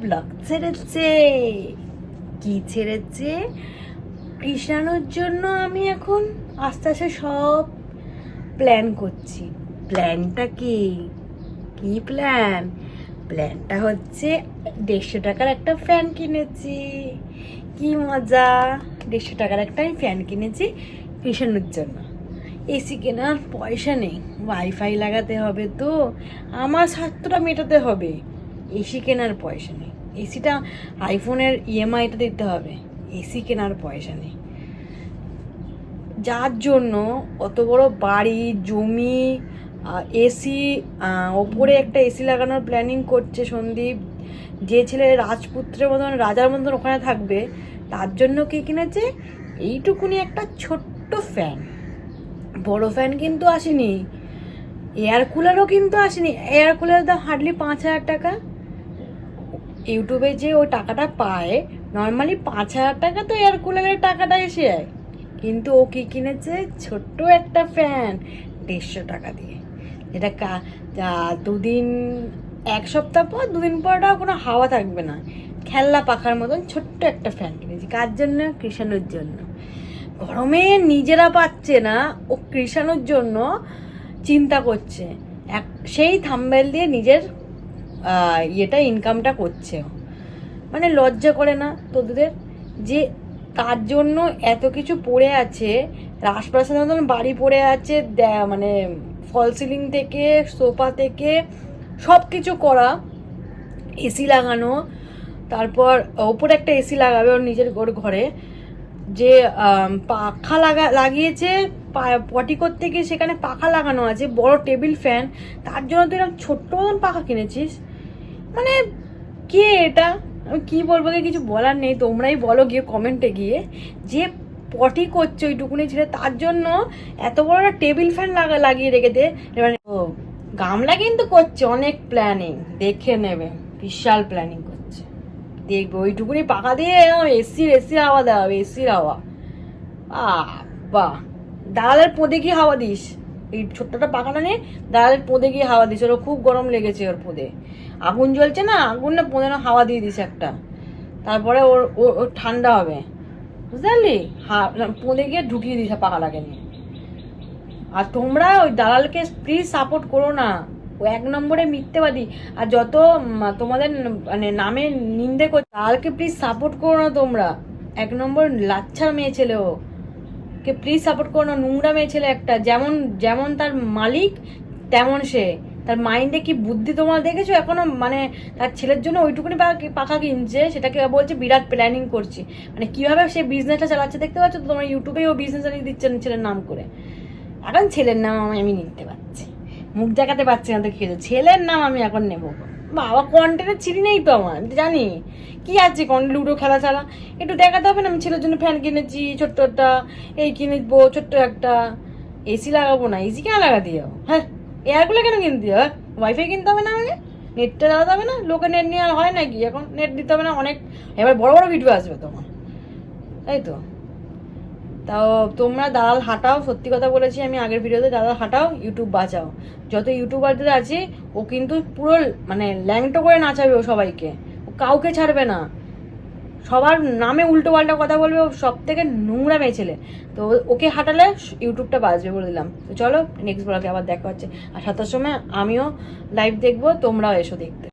Blog ছেড়েছে। কি ছেড়েছে? কৃষাণুর জন্য আমি এখন আস্তে আস্তে সব প্ল্যান করছি। প্ল্যানটা কি? কি প্ল্যান প্ল্যানটা হচ্ছে দেড়শো টাকার একটা ফ্যান কিনেছি। কি মজা! দেড়শো টাকার একটা আমি ফ্যান কিনেছি কৃষাণুর জন্য। এসি কেনার পয়সা নেই। ওয়াইফাই লাগাতে হবে তো। আমার স্বার্থটা মেটাতে হবে। এসি কেনার পয়সা নেই। এসিটা আইফোনের ইএমআইটা দিতে হবে। এসি কেনার পয়সা নেই। যার জন্য অত বড় বাড়ি, জমি এসি ওপরে একটা এসি লাগানোর প্ল্যানিং করছে সন্দীপ। যে ছেলে রাজপুত্রের মতন, রাজার মতন ওখানে থাকবে, তার জন্য কি কিনেছে? এইটুকুনি একটা ছোট্ট ফ্যান বড় ফ্যান কিন্তু আসেনি। এয়ার কুলারও কিন্তু আসেনি। এয়ার কুলারের দাম হার্ডলি পাঁচ হাজার টাকা। ইউটিউবে যে ওই টাকাটা পায় নর্মালি পাঁচ হাজার টাকা তো এয়ার কুলারের টাকাটা এসে যায়। কিন্তু ও কি কিনেছে? ছোট্ট একটা ফ্যান দেড়শো টাকা দিয়ে। যেটা কা- দুদিন, এক সপ্তাহ পর, দুদিন পর কোনো হাওয়া থাকবে না। খেলনা পাখার মতন ছোট্ট একটা ফ্যান কিনেছি। কার জন্য? কৃষাণুর জন্য। গরমে নিজেরা পাচ্ছে না, ও কৃষাণুর জন্য চিন্তা করছে। এক, সেই থাম্বেল দিয়ে নিজের ইয়েটা ইনকামটা করছে। মানে লজ্জা করে না তোদের? যে তার জন্য এত কিছু পড়ে আছে, রাজপ্রাসাদের মতন বাড়ি পড়ে আছে মানে ফল সিলিং থেকে, সোফা থেকে সব কিছু করা এসি লাগানো, তারপর ওপরে একটা এসি লাগাবে ওর নিজের ওর ঘরে, যে পাখা লাগা, লাগিয়েছে পটি করতে গিয়ে সেখানে পাখা লাগানো আছে, বড় টেবিল ফ্যান, তার জন্য তুই এরকম ছোট্ট মতন পাখা কিনেছিস? মানে কে এটা? আমি কি বলব কি কিছু বলার নেই। তোমরাই বলো গিয়ে কমেন্টে গিয়ে যে পটি করছে ওইটুকুনি ছেড়ে তার জন্য এত বড় একটা টেবিল ফ্যান লাগা, লাগিয়ে রেখে দে। এবার ও, গামলা কিন্তু করছে অনেক প্ল্যানিং দেখে নেবে। বিশাল প্ল্যানিং করছে। দেখবে ওইটুকুনি পাকা দিয়ে এরকম এসির এসির হাওয়া দেওয়া এসির হাওয়া। বাহ দালালের পোদে গিয়ে হাওয়া দিস? এই ছোট্টটা পাখাটা নিয়ে দালালের পোদে গিয়ে হাওয়া দিস ওর খুব গরম লেগেছে ওর পোদে। আগুন জ্বলছে না? আগুন না পোদে না, হাওয়া দিয়ে দিছে একটা। তারপরে ওর ওর ঠান্ডা হবে। বুঝতে পারলি? হা- পোদে গিয়ে ঢুকিয়ে দিস পাখাটাকে নিয়ে। আর তোমরা ওই দালালকে প্লিজ সাপোর্ট করো না। ও এক নম্বরে মিথ্যেবাদী। আর যত তোমাদের মানে নামে নিন্দে কর দালালকে প্লিজ সাপোর্ট করো না তোমরা। এক নম্বর লাচ্ছা মেয়ে ছেলে ও। কে প্লিজ সাপোর্ট করো না। নোংরা মেয়ে ছেলে একটা। যেমন যেমন তার মালিক, তেমন সে। তার মাইন্ডে কি বুদ্ধি তোমরা দেখেছ? এখনও মানে তার ছেলের জন্য ওইটুকুনি পাখা- কিনছে। সেটাকে বলছে, বিরাট প্ল্যানিং করছি। মানে কীভাবে সে বিজনেসটা চালাচ্ছে দেখতে পাচ্ছ তো? তোমরা ইউটিউবেই ও বিজনেস চালিয়ে দিচ্ছেন ছেলের নাম করে। এখন ছেলের নাম আমি আমি নিতে পারছি। মুখ দেখাতে পারছি না তো কি ছেলের নাম আমি এখন নেব। বাবা কন্টেন্টের ছিঁড়ি নেই তো আমার, জানি। কি আছে কন্টেন্ট লুডো খেলা ছাড়া? একটু দেখাতে হবে না, আমি ছেলের জন্য ফ্যান কিনেছি, ছোট্ট একটা, এই কিনেবো, ছোট্ট একটা। এসি লাগাবো না এসি কেন লাগা দিও? হ্যাঁ এয়ারগুলো কেন কিনতে যাব হ্যাঁ ওয়াইফাই কিনতে হবে না আমাকে? নেটটা লাগাতে হবে না? লোকে নেট নিয়ে আর হয় নাকি? এখন নেট দিতে হবে না, অনেক, এবার বড় বড় ভিডিও আসবে তোমার তাই তো। তাও তোমরা দালাল হাঁটাও, সত্যি কথা বলেছি আমি আগের ভিডিওতে, দালাল হাঁটাও ইউটিউব বাঁচাও। যত ইউটিউবারদের আছে, ও কিন্তু পুরো মানে ল্যাংটো করে নাচাবে ও সবাইকে। ও কাউকে ছাড়বে না। সবার নামে উল্টো পাল্টা কথা বলবে, ও সব থেকে নোংরা মেয়ে ছেলে। তো ওকে হাঁটালে ইউটিউবটা বাঁচবে বলে দিলাম। তো চলো নেক্সট ব্লগে আবার দেখা হচ্ছে। আর সাতটার সময় আমিও লাইভ দেখব, তোমরাও এসো দেখতে।